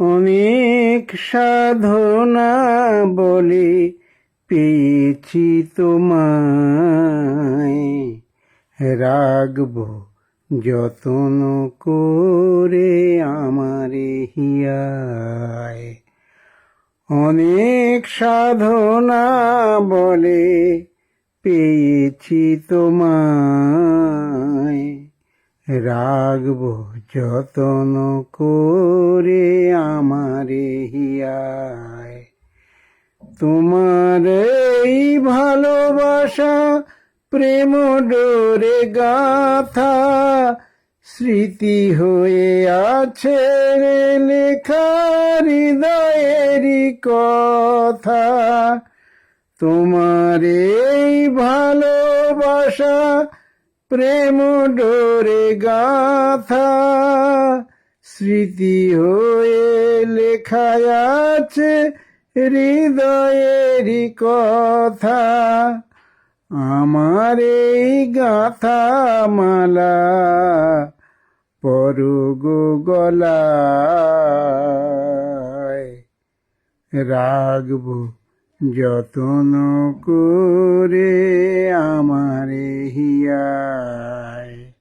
অনেক সাধনা বলে পেয়েছি তোমায়। রাগব যতন করে আমার হিয়ায়। অনেক সাধনা বলে পেয়েছি তোমায়। রাখব যতন করে আমারে হিয়ায়। তোমার এই ভালোবাসা প্রেম ডোরে গাথা, স্মৃতি হয়ে আছে লেখা হৃদয়েরই কথা। তোমার এই ভালোবাসা প্রেম ডোরে গাথা, স্মৃতি হয়ে লেখা আছে হৃদয়েরই কথা। আমার এই গাথা মালা, পরগো গলায় রাখব। যতন করে আমারে হিয়ায়।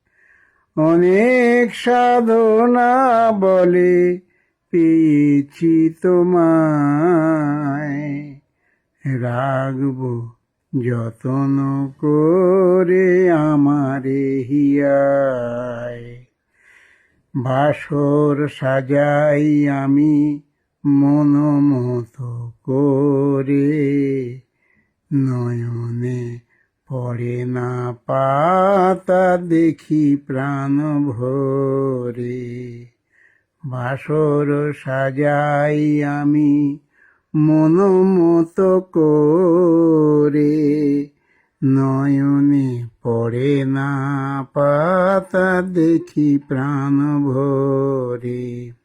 অনেক সাধনা বলে পেয়েছি তোমায়। রাখব যতন করে আমারে হিয়ায়। বাসর সাজাই আমি মন মতো করে নয়নে পড়ে না পাতা দেখি প্রাণ ভরে। বাসর সাজাই আমি মন মতো করে। নয়নে পড়ে না পাতা দেখি প্রাণ ভরে।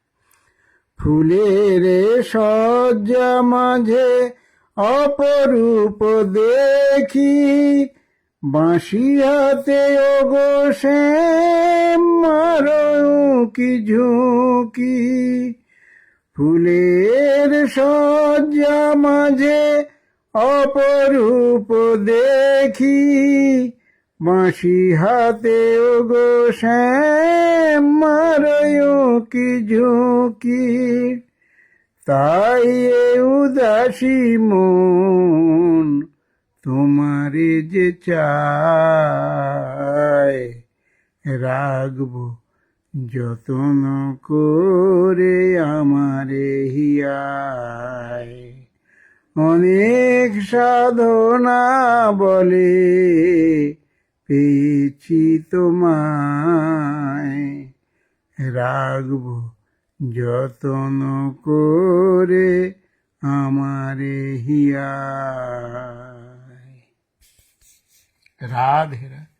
ফুলের সজ্জা মাঝে অপরূপ দেখি। বাঁশি হাতে ওগো মারো কি ঝুঁকি। ফুলের সজ্জা মাঝে অপরূপ দেখি। বাঁশি হাতে ওগো শ্যাম কি ঝুঁকি? তাই উদাসী মন তোমারে যে চায় রাখব যতন করে আমারে হিয়ায়। অনেক সাধনা বলে পেয়েছি তোমায় রাখব যতন করে আমার হিয়া রাধে রাধে।